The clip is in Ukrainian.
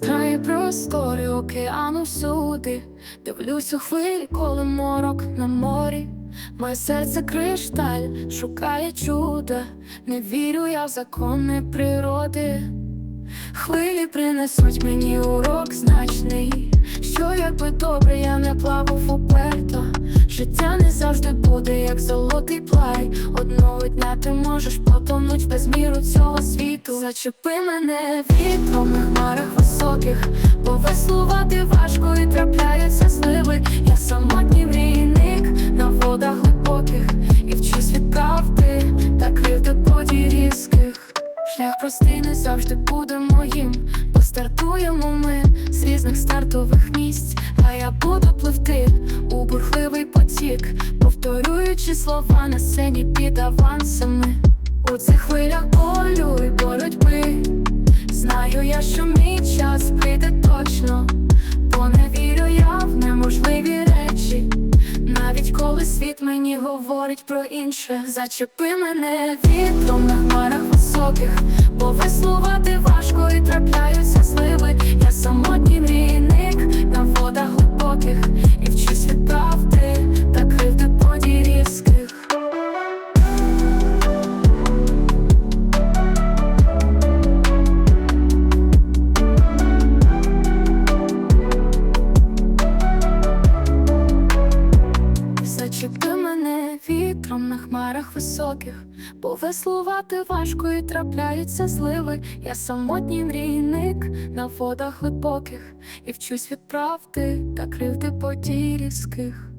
простори океану всюди, дивлюсь у хвилі, коли морок на морі. Моє серце кришталь шукає чуда, не вірю я в закони природи. Хвилі принесуть мені урок значний, що якби добре я не плавав уперто. Життя не завжди буде, як золотий. Одного дня ти можеш потонуть без міру цього світу. Зачепи мене вітром на хмарах високих, бо веслувати важко і трапляються зливи. Я самотній мрійник на водах глибоких і вчусь від правди та кривди подій різких. Шлях простий не завжди буде моїм, бо стартуємо ми з різних стартових місць, а я буду пливти повторюючи слова на сцені під авансами. У цих хвилях болю і боротьби. Знаю я, що мій час прийде точно, бо не вірю я в неможливі речі. Навіть коли світ мені говорить про інше, зачепи мене вітром на хмарах високих, вітром на хмарах високих, бо веслувати важко і трапляються зливи. Я самотній мрійник на водах глибоких і вчусь від правди та кривди подій різких.